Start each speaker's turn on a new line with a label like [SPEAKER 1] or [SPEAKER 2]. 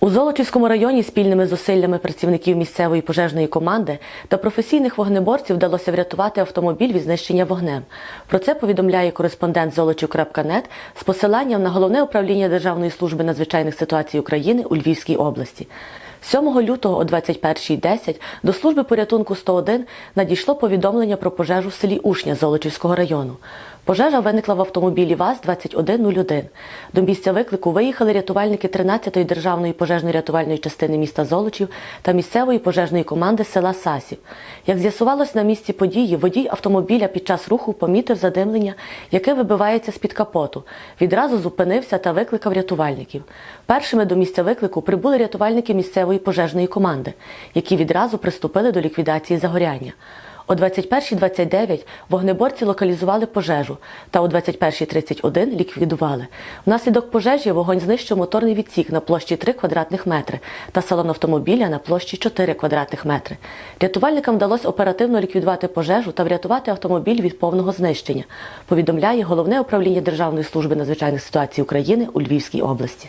[SPEAKER 1] У Золочівському районі спільними зусиллями працівників місцевої пожежної команди та професійних вогнеборців вдалося врятувати автомобіль від знищення вогнем. Про це повідомляє кореспондент Золочів.нет з посиланням на головне управління Державної служби надзвичайних ситуацій України у Львівській області. 7 лютого о 21.10 до служби порятунку 101 надійшло повідомлення про пожежу в селі Ушня Золочівського району. Пожежа виникла в автомобілі ВАЗ-2101. До місця виклику виїхали рятувальники 13-ї державної пожежно-рятувальної частини міста Золочів та місцевої пожежної команди села Сасів. Як з'ясувалось на місці події, водій автомобіля під час руху помітив задимлення, яке вибивається з-під капоту. Відразу зупинився та викликав рятувальників. Першими до місця виклику прибули рятувальники місцевої пожежної команди, які відразу приступили до ліквідації загоряння. О 21.29 вогнеборці локалізували пожежу та о 21.31 ліквідували. Внаслідок пожежі вогонь знищив моторний відсік на площі 3 квадратних метри та салон автомобіля на площі 4 квадратних метри. Рятувальникам вдалося оперативно ліквідувати пожежу та врятувати автомобіль від повного знищення, повідомляє головне управління Державної служби надзвичайних ситуацій України у Львівській області.